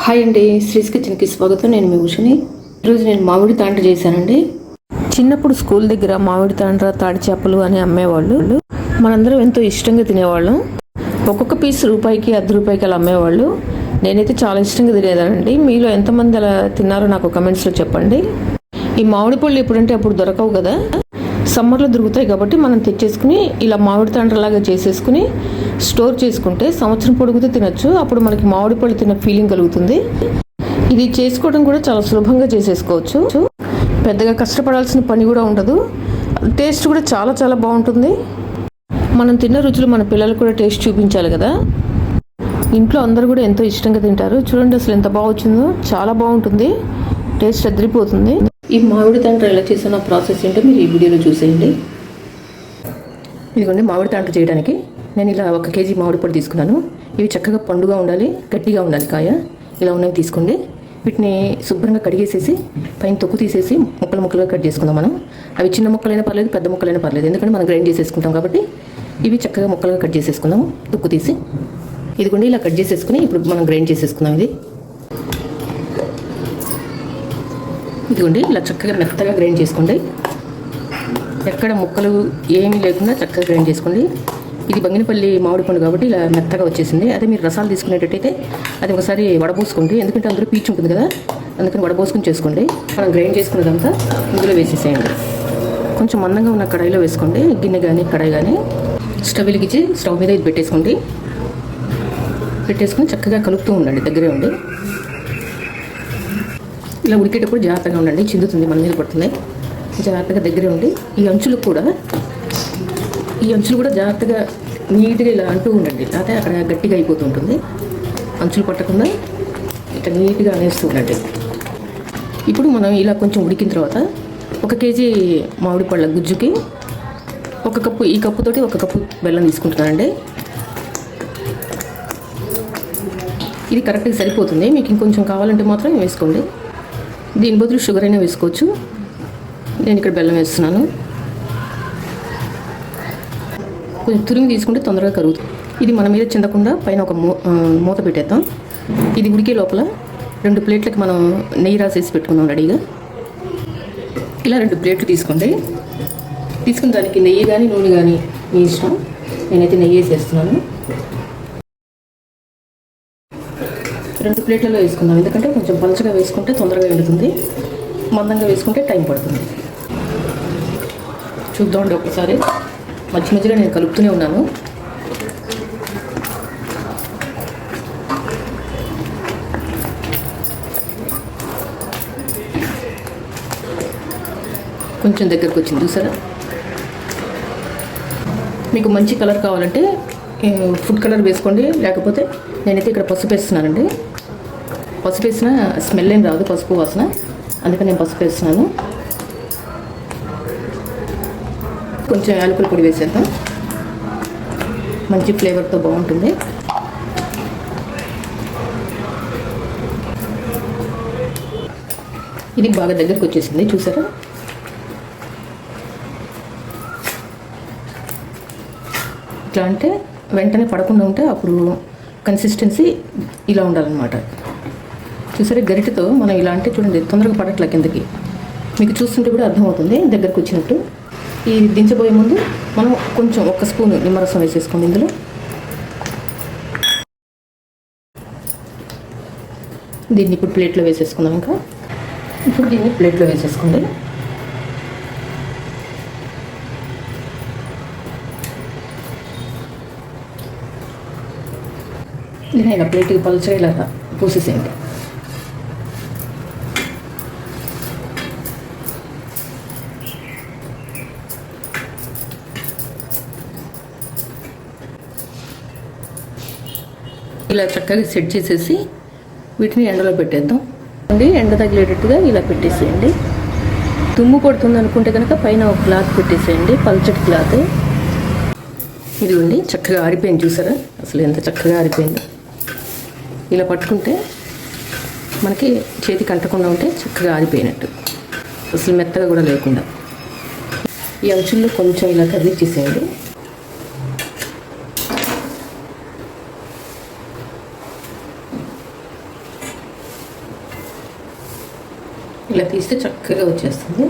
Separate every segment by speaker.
Speaker 1: Hi అండి శ్రీస్ కిచెన్కి స్వాగతం. నేను మీ ఉషని. ఈరోజు నేను మామిడి తాండ్ర చేశానండి. చిన్నప్పుడు స్కూల్ దగ్గర మామిడి తాండ్ర తాడి చేపలు అని అమ్మేవాళ్ళు. మనందరం ఎంతో ఇష్టంగా తినేవాళ్ళం. ఒక్కొక్క పీస్ రూపాయికి అర్ధ రూపాయికి అలా అమ్మేవాళ్ళు. నేనైతే చాలా ఇష్టంగా తినేదానండి. మీలో ఎంతమంది అలా తిన్నారో నాకు కమెంట్స్లో చెప్పండి. ఈ మామిడి పళ్ళు ఎప్పుడంటే అప్పుడు దొరకవు కదా? సమ్మర్లో దొరుకుతాయి కాబట్టి మనం తెచ్చేసుకుని ఇలా మామిడి తండ్రలాగా చేసేసుకుని స్టోర్ చేసుకుంటే సంవత్సరం పొడుగుతూ తినొచ్చు. అప్పుడు మనకి మామిడి పళ్ళు తిన్న ఫీలింగ్ కలుగుతుంది. ఇది చేసుకోవడం కూడా చాలా సులభంగా చేసేసుకోవచ్చు. పెద్దగా కష్టపడాల్సిన పని కూడా ఉండదు. టేస్ట్ కూడా చాలా చాలా బాగుంటుంది. మనం తిన్న రుచులు మన పిల్లలకు కూడా టేస్ట్ చూపించాలి కదా. ఇంట్లో అందరూ కూడా ఎంతో ఇష్టంగా తింటారు. చూడండి అసలు ఎంత బాగా వచ్చిందో. చాలా బాగుంటుంది. టేస్ట్ అదిరిపోతుంది. ఈ మామిడి తండ్రి ఎలా చేసిన ప్రాసెస్ ఏంటో మీరు ఈ వీడియోలో చూసేయండి. ఇదిగోండి మామిడి తాండ్ర చేయడానికి నేను ఇలా ఒక కేజీ మామిడి పొడి తీసుకున్నాను. ఇవి చక్కగా పండుగా ఉండాలి గట్టిగా ఉండాలి కాయ. ఇలా ఉన్నవి తీసుకోండి. వీటిని శుభ్రంగా కడిగేసేసి పైన తొక్కు తీసేసి ముక్కలు ముక్కలుగా కట్ చేసుకుందాం మనం. అవి చిన్న ముక్కలైనా పర్లేదు పెద్ద ముక్కలైనా పర్లేదు. ఎందుకంటే మనం గ్రైండ్ చేసేసుకుంటాం కాబట్టి ఇవి చక్కగా ముక్కలుగా కట్ చేసేసుకుందాము తొక్కు తీసి. ఇదిగోండి ఇలా కట్ చేసేసుకుని ఇప్పుడు మనం గ్రైండ్ చేసేసుకుందాం ఇది. ఇదిగోండి ఇలా చక్కగా మెత్తగా గ్రైండ్ చేసుకోండి. ఎక్కడ ముక్కలు ఏమీ లేకుండా చక్కగా గ్రైండ్ చేసుకోండి. ఇది బంగినపల్లి మామిడి పండు కాబట్టి ఇలా మెత్తగా వచ్చేసింది. అదే మీరు రసాలు తీసుకునేటట్టయితే అది ఒకసారి వడబోసుకోండి. ఎందుకంటే అందులో పీచు ఉంటుంది కదా అందుకని వడబోసుకుని చేసుకోండి. మనం గ్రైండ్ చేసుకున్నదంతా ఇందులో వేసేసేయండి. కొంచెం మందంగా ఉన్న కడాయిలో వేసుకోండి. గిన్నె కానీ కడాయి కానీ స్టవ్ వెలిగించి స్టవ్ మీద ఇది పెట్టేసుకోండి. పెట్టేసుకొని చక్కగా కలుపుతూ ఉండండి దగ్గరే ఉండి. ఇలా ఉడికేటప్పుడు జాగ్రత్తగా ఉండండి. చిందుతుంది మన మీద పడుతుంది. జాగ్రత్తగా దగ్గరే ఉండి ఈ అంచులు కూడా ఈ అంచులు కూడా జాగ్రత్తగా నీట్గా ఇలా అంటూ ఉండండి. లేకపోతే అక్కడ గట్టిగా అయిపోతూ ఉంటుంది. అంచులు పట్టకుండా ఇట్లా నీట్గా అనేస్తూ ఉండండి. ఇప్పుడు మనం ఇలా కొంచెం ఉడికిన తర్వాత ఒక కేజీ మామిడి పళ్ళ గుజ్జుకి ఒక కప్పు ఈ కప్పుతోటి ఒక కప్పు బెల్లం తీసుకుంటున్నానండి. ఇది కరెక్ట్గా సరిపోతుంది. మీకు ఇంకొంచెం కావాలంటే మాత్రం వేసుకోండి. దీని బదులు షుగర్ అయినా వేసుకోవచ్చు. నేను ఇక్కడ బెల్లం వేస్తున్నాను. కొంచెం తురిమి తీసుకుంటే తొందరగా కరుగుతుంది. ఇది మన మీద చిందకుండా పైన ఒక మూ మూత పెట్టేద్దాం. ఇది ఉడికే లోపల రెండు ప్లేట్లకి మనం నెయ్యి రాసేసి పెట్టుకున్నాం రెడీగా. ఇలా రెండు ప్లేట్లు తీసుకోండి. తీసుకున్న దానికి నెయ్యి కానీ నూనె కానీ మీ ఇష్టం. నేనైతే నెయ్యి వేసేస్తున్నాను. రెండు ప్లేట్లలో వేసుకుందాం. ఎందుకంటే కొంచెం పలచగా వేసుకుంటే తొందరగా వెళుతుంది. మందంగా వేసుకుంటే టైం పడుతుంది. చూద్దామండి ఒకసారి. మధ్య మధ్యలో నేను కలుపుతూనే ఉన్నాను. కొంచెం దగ్గరకు వచ్చింది చూసారా? మీకు మంచి కలర్ కావాలంటే ఫుడ్ కలర్ వేసుకోండి. లేకపోతే నేనైతే ఇక్కడ పసుపు వేస్తున్నానండి. పసుపు వేసిన స్మెల్ ఏం రాదు పసుపు వాసన. అందుకని నేను పసుపు వేస్తున్నాను. కొంచెం యాలకుల పొడి వేసేద్దాం. మంచి ఫ్లేవర్తో బాగుంటుంది. ఇది బాగా దగ్గరకు వచ్చేసింది చూసారా? ఇట్లా అంటే వెంటనే పడకుండా ఉంటే అప్పుడు కన్సిస్టెన్సీ ఇలా ఉండాలన్నమాట. చూసారా గరిటతో మనం ఇలాంటి చూడండి తొందరగా పడట్ల కిందకి. మీకు చూస్తుంటే కూడా అర్థమవుతుంది దగ్గరకు వచ్చినట్టు. ఈ దించబోయే ముందు మనం కొంచెం ఒక స్పూన్ నిమ్మరసం వేసేసుకోండి ఇందులో. దీన్ని ఇప్పుడు ప్లేట్లో వేసేసుకుందాం ఇంకా. ఇప్పుడు దీన్ని ప్లేట్లో వేసేసుకోండి. దీన్ని ఇలా ప్లేట్కి పలుచగా ఇలా పూసేసేయండి. ఇలా చక్కగా సెట్ చేసేసి వీటిని ఎండలో పెట్టేద్దాం. అండి ఎండ తగిలేటట్టుగా ఇలా పెట్టేసేయండి. తుమ్ము పడుతుంది అనుకుంటే కనుక పైన ఒక క్లాత్ పెట్టేసేయండి పల్చటి క్లాత్. ఇదిగోండి చక్కగా ఆరిపోయింది చూసారా? అసలు ఎంత చక్కగా ఆరిపోయింది. ఇలా పట్టుకుంటే మనకి చేతికి అంటకుండా ఉంటే చక్కగా ఆరిపోయినట్టు. అసలు మెత్తగా కూడా లేకుండా. ఈ అంచుల్లో కొంచెం ఇలా కదిలిచ్చేసేయండి ఇలా తీస్తే చక్కగా వచ్చేస్తుంది.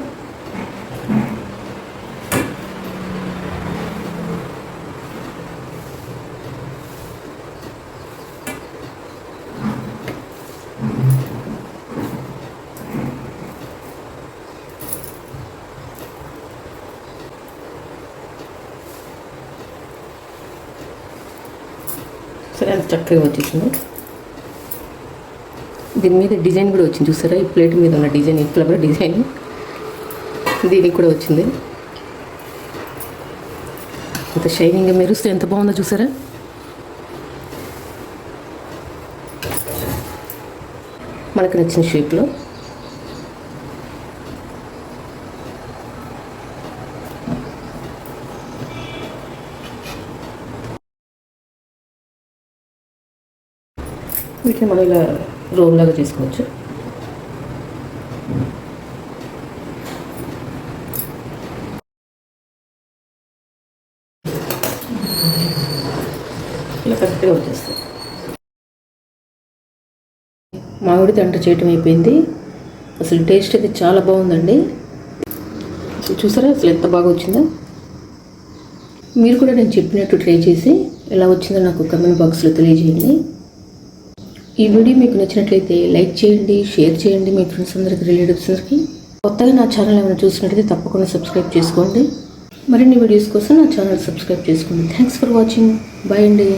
Speaker 1: సరే అది చక్కగా వచ్చేసింది. దీని మీద డిజైన్ కూడా వచ్చింది చూసారా? ఈ ప్లేట్ మీద ఉన్న డిజైన్ ఈ ఫ్లవర్ డిజైన్. దీనికి కూడా వచ్చింది. అంత షైనింగ్గా మెరుస్తే ఎంత బాగుందో చూసారా? మనకు నచ్చిన షేప్లో. వీటిని మనం ఇలా రోమ్ లాగా చేసుకోవచ్చు ఇలా కరెక్ట్గా వచ్చేస్తాయి. మామిడి తంట చేయటం అయిపోయింది. అసలు టేస్ట్ అయితే చాలా బాగుందండి. చూసారా? అసలు ఎంత బాగా వచ్చిందో. మీరు కూడా నేను చెప్పినట్టు ట్రై చేసి ఎలా వచ్చిందో నాకు కమెంట్ బాక్స్లో తెలియజేయండి. ఈ వీడియో మీకు నచ్చినట్లయితే లైక్ చేయండి షేర్ చేయండి. మీ ఫ్రెండ్స్ అందరికి రిలేటివ్స్కి కొత్తగా నా ఛానల్ ఏమైనా చూసినట్లయితే తప్పకుండా సబ్స్క్రైబ్ చేసుకోండి. మరిన్ని వీడియోస్ కోసం నా ఛానల్ సబ్స్క్రైబ్ చేసుకోండి. థ్యాంక్స్ ఫర్ వాచింగ్ బాయ్ అండి.